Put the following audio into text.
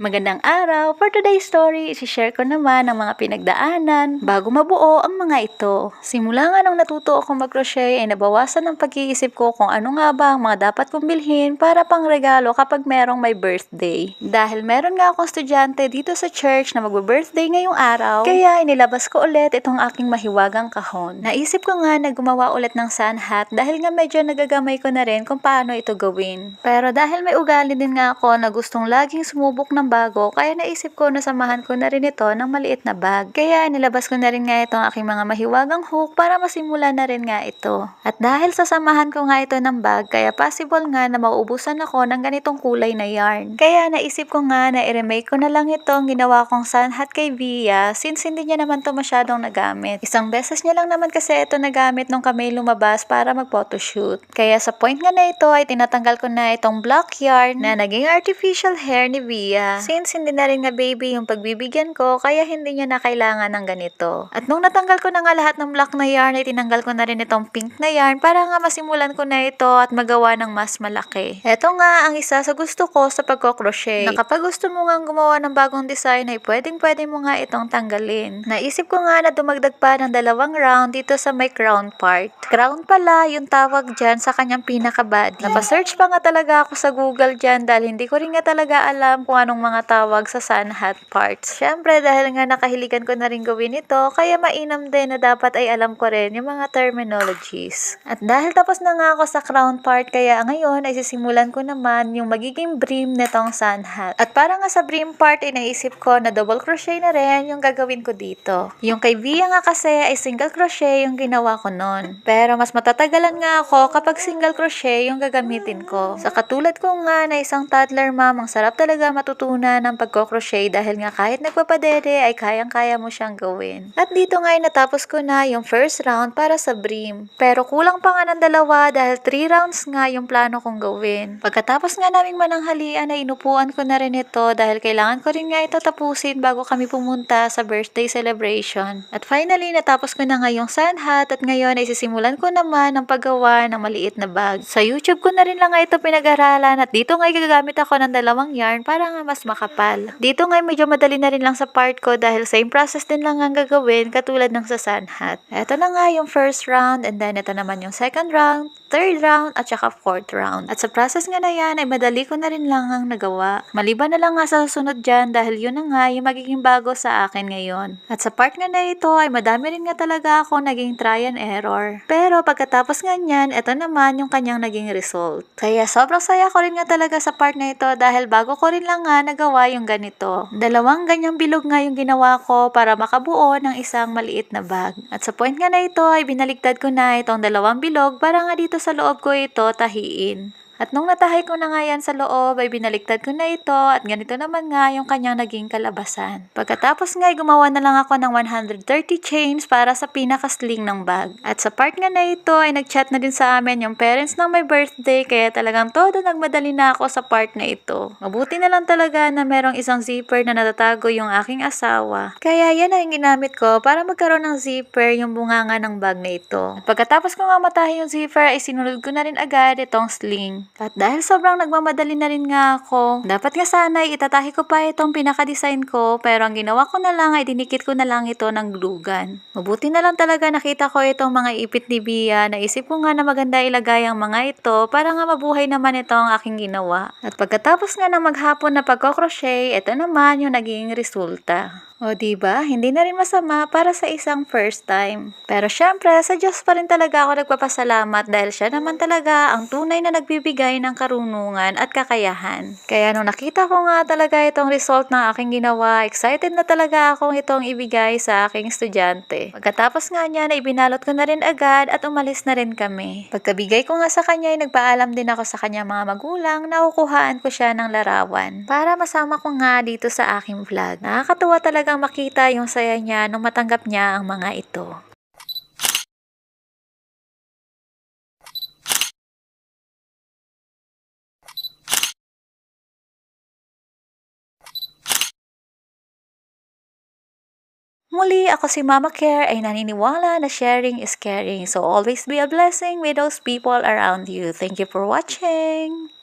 Magandang araw! For today's story, isi-share ko naman ang mga pinagdaanan bago mabuo ang mga ito. Simula nga nung natuto ako mag-crochet ay nabawasan ang pag-iisip ko kung ano nga ba ang mga dapat kong bilhin para pang regalo kapag merong may birthday. Dahil meron nga akong estudyante dito sa church na magbe-birthday ngayong araw, kaya inilabas ko ulit itong aking mahiwagang kahon. Naisip ko nga na gumawa ulit ng sun hat dahil nga medyo nagagamay ko na rin kung paano ito gawin. Pero dahil may ugali din nga ako na gustong laging sumubok ng bago, kaya naisip ko na samahan ko na rin ito ng maliit na bag. Kaya nilabas ko na rin nga itong aking mga mahiwagang hook para masimula na rin nga ito. At dahil sasamahan ko nga ito ng bag, kaya possible nga na mauubusan ako ng ganitong kulay na yarn. Kaya naisip ko nga na i-remake ko na lang itong ginawa kong sun hat kay Via since hindi niya naman to masyadong nagamit. Isang beses niya lang naman kasi ito nagamit nung kami lumabas para mag-photoshoot. Kaya sa point nga na ito ay tinatanggal ko na itong black yarn na naging artificial hair ni Via. Since hindi na rin nga baby yung pagbibigyan ko, kaya hindi niya na kailangan ng ganito. At nung natanggal ko na nga lahat ng black na yarn, ay tinanggal ko na rin itong pink na yarn para nga masimulan ko na ito at magawa ng mas malaki. Ito nga ang isa sa gusto ko sa pagko-crochet. Na kapag gusto mo nga gumawa ng bagong design ay pwedeng pwede mo nga itong tanggalin. Naisip ko nga na dumagdag pa ng dalawang round dito sa may crown part. Crown pala yung tawag dyan sa kanyang pinaka-body. Napasearch pa nga talaga ako sa Google dyan dahil hindi ko rin nga talaga alam kung anong mga tawag sa sun hat parts. Syempre dahil nga nakahiligan ko na rin gawin ito, kaya mainam din na dapat ay alam ko rin yung mga terminologies. At dahil tapos na nga ako sa crown part, kaya ngayon ay sisimulan ko naman yung magiging brim nitong sun hat. At para nga sa brim part, ay naisip ko na double crochet na rin yung gagawin ko dito. Yung kay Via nga kasi ay single crochet yung ginawa ko noon. Pero mas matatagalan nga ako kapag single crochet yung gagamitin ko. Sa katulad ko nga na isang toddler mom, ang sarap talaga matutunan ng pagko-crochet dahil nga kahit nagpapadede ay kayang-kaya mo siyang gawin. At dito nga ay natapos ko na yung first round para sa brim. Pero kulang pa nga ng dalawa dahil 3 rounds nga yung plano kong gawin. Pagkatapos nga naming mananghalian ay inupuan ko na rin ito dahil kailangan ko rin nga ito tapusin bago kami pumunta sa birthday celebration. At finally, natapos ko na nga yung sun hat at ngayon ay sisimulan ko naman ang paggawa ng maliit na bag. Sa YouTube ko na rin lang nga ito pinag-aralan at dito nga gagamit ako ng dalawang yarn para nga mas makapal. Dito nga medyo madali na rin lang sa part ko dahil same process din lang ang gagawin katulad ng sa sun hat. Ito na nga yung first round and then ito naman yung second round, third round at saka fourth round. At sa process nga na yan ay madali ko na rin lang ang nagawa. Maliban na lang nga sa susunod dyan dahil yun na nga yung magiging bago sa akin ngayon. At sa part nga na ito ay madami rin nga talaga ako naging try and error. Pero pagkatapos nga niyan, ito naman yung kanyang naging result. Kaya sobrang saya ko rin nga talaga sa part na ito dahil bago ko rin lang nga nagawa yung ganito. Dalawang ganyang bilog nga yung ginawa ko para makabuo ng isang maliit na bag. At sa point nga na ito ay binaligtad ko na itong dalawang bilog para nga dito sa loob ko ito tahiin. At nung natahay ko na nga yan sa loob, ay binaliktad ko na ito at ganito naman nga yung kanyang naging kalabasan. Pagkatapos nga ay gumawa na lang ako ng 130 chains para sa pinaka-sling ng bag. At sa part nga na ito ay nag-chat na din sa amin yung parents ng my birthday kaya talagang todo nagmadali na ako sa part na ito. Mabuti na lang talaga na merong isang zipper na natatago yung aking asawa. Kaya yan ang ginamit ko para magkaroon ng zipper yung bunganga ng bag na ito. At pagkatapos ko nga matahi yung zipper ay sinunod ko na rin agad itong sling. At dahil sobrang nagmamadali na rin nga ako, dapat nga sana itatahi ko pa itong pinaka-design ko pero ang ginawa ko na lang ay dinikit ko na lang ito ng glue gun. Mabuti na lang talaga nakita ko itong mga ipit ni Bia. Naisip ko nga na maganda ilagay ang mga ito para nga mabuhay naman ito ang aking ginawa. At pagkatapos nga ng maghapon na pagko-crochet, ito naman yung naging resulta. O ba? Hindi na rin masama para sa isang first time. Pero syempre, sa Diyos pa rin talaga ako nagpapasalamat dahil siya naman talaga ang tunay na nagbibigay ng karunungan at kakayahan. Kaya nung nakita ko nga talaga itong result ng aking ginawa, excited na talaga akong itong ibigay sa aking estudyante. Pagkatapos nga niya na ibinalot ko na rin agad at umalis na rin kami. Pagkabigay ko nga sa kanya nagpaalam din ako sa kanya mga magulang na ko siya ng larawan para masama ko nga dito sa aking vlog. Nakakatuwa talaga talagang makita yung saya niya nung matanggap niya ang mga ito. Muli, ako si Mama Care ay naniniwala na sharing is caring. So always be a blessing with those people around you. Thank you for watching!